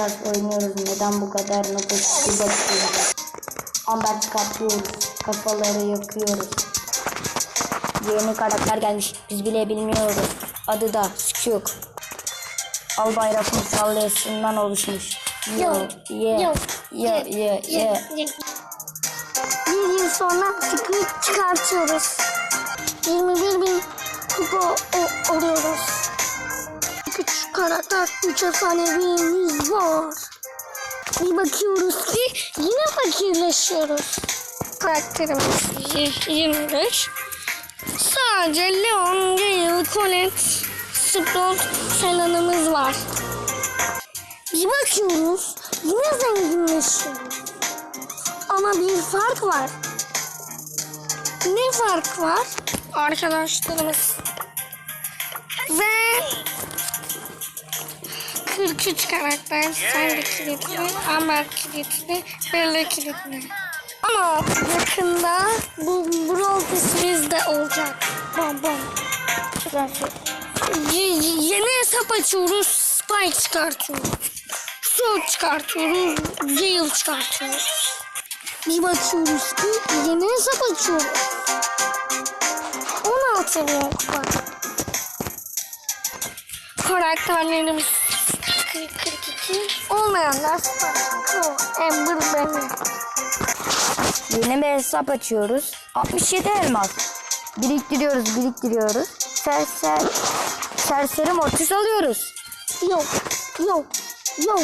tarz oynuyoruz. Neden bu kadar bir bakıyoruz. Amber çıkartıyoruz. Kafaları yakıyoruz. Yeni karakter gelmiş. Biz bile bilmiyoruz. Adı da Skuk. Al bayrakın sallayasından oluşmuş. Yo, ye, yo, ye, ye, ye. Bir yıl sonra Squid çıkartıyoruz. 21 bin kupa o- alıyoruz. Küçük karakter 3 efsanevimiz var. Bir bakıyoruz ki yine fakirleşiyoruz. Karakterimiz y- 25. Sadece Leon, Gale, Colette, Sprout falanımız var. Bir bakıyoruz yine zenginleşiyoruz. Ama bir fark var. Ne fark var? Arkadaşlarımız. Ve 43 karakter Sandy kilitli, Amber kilitli, Bella kilitli. Ama yakında bu Brawl Pass'imiz de olacak. Bom bom. Yeni hesap açıyoruz. Spike çıkartıyoruz. Sol çıkartıyoruz. Gale çıkartıyoruz. Bir bakıyoruz ki yeni hesap açıyoruz. 16 bin kupa. Karakterlerimiz 42. Olmayanlar Sparkle, Amber, Benny. Yeni bir hesap açıyoruz. 67 elmas. Biriktiriyoruz, biriktiriyoruz. Ser, ser, serseri mortis alıyoruz. Yok, yok, yok,